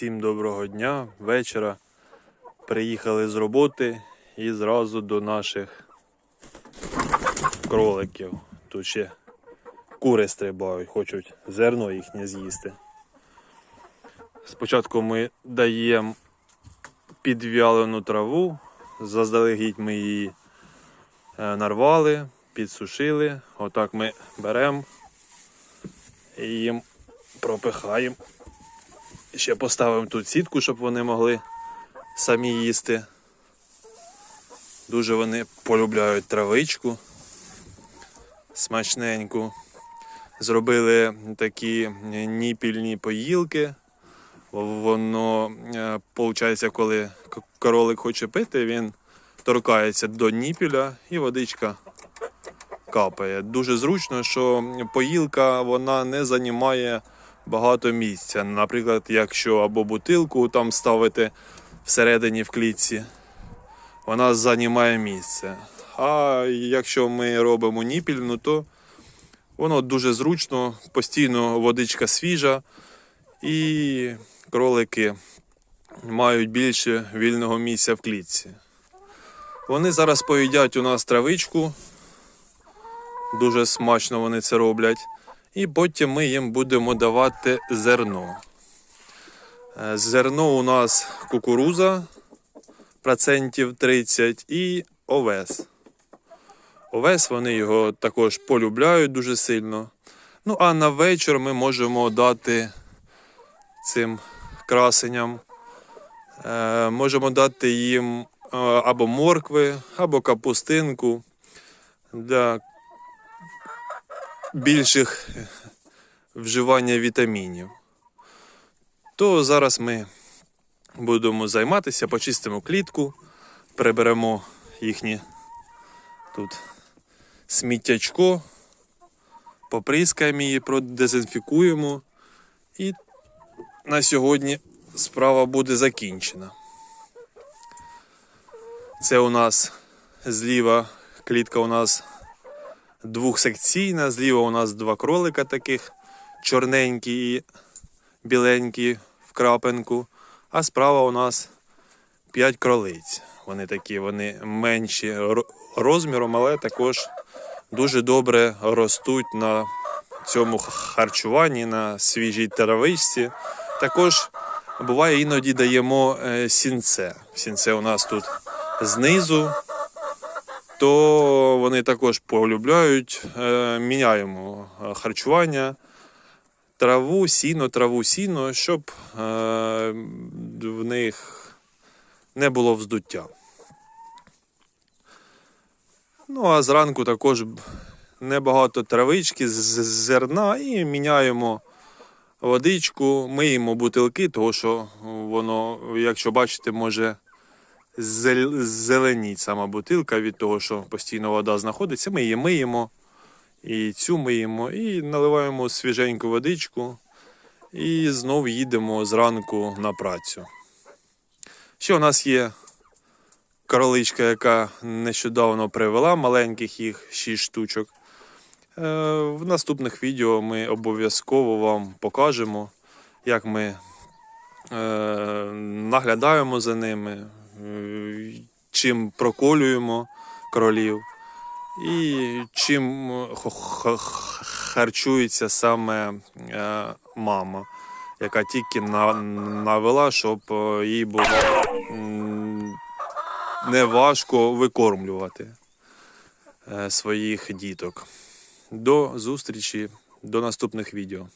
Всім доброго дня, вечора. Приїхали з роботи і зразу до наших кроликів. Тут ще кури стрибають, хочуть зерно їхнє з'їсти. Спочатку ми даємо підвялену траву, заздалегідь ми її е, нарвали, підсушили. Отак ми беремо і їм пропихаємо. Ще поставимо тут сітку, щоб вони могли самі їсти. Дуже вони полюбляють травичку смачненьку. Зробили такі ніпільні поїлки. Воно, виходить, коли к- кролик хоче пити, він торкається до ніпіля і водичка капає. Дуже зручно, що поїлка вона не займає багато місця. Наприклад, якщо або бутилку там ставити всередині в клітці, вона займає місце. А якщо ми робимо ніпільну, то воно дуже зручно, постійно водичка свіжа, і кролики мають більше вільного місця в клітці. Вони зараз поїдять у нас травичку. Дуже смачно вони це роблять. І потім ми їм будемо давати зерно. Е, Зерно у нас кукуруза процентів 30 і овес. Овес вони його також полюбляють дуже сильно. Ну, а на вечір ми можемо дати цим красенням. Е, можемо дати їм е, або моркви, або капустинку для більших вживання вітамінів. То зараз ми будемо займатися, почистимо клітку, приберемо їхні тут сміттячко, поприскаємо її, продезінфікуємо. І на сьогодні справа буде закінчена. Це у нас зліва клітка у нас двохсекційна. Зліва у нас два кролика таких чорненькі і біленькі в крапинку. А справа у нас п'ять кролиць. Вони такі, вони менші розміром, але також дуже добре ростуть на цьому харчуванні, на свіжій травичці. Також буває іноді даємо е, сінце. Сінце у нас тут знизу то вони також полюбляють. Е, міняємо е, харчування, траву, сіно, траву, сіно, щоб е, в них не було вздуття. Ну, а зранку також небагато травички з зерна і міняємо водичку, миємо бутилки, тому що воно, якщо бачите, може зеленіть сама бутилка від того, що постійно вода знаходиться. Ми її миємо, і цю миємо, і наливаємо свіженьку водичку, і знов їдемо зранку на працю. Ще у нас є короличка, яка нещодавно привела маленьких їх 6 штучок. Е, В наступних відео ми обов'язково вам покажемо, як ми е, наглядаємо за ними, чим проколюємо кролів і чим х- харчується саме е, мама, яка тільки навела, щоб е, їй було м, не важко викормлювати е, своїх діток. До зустрічі, до наступних відео.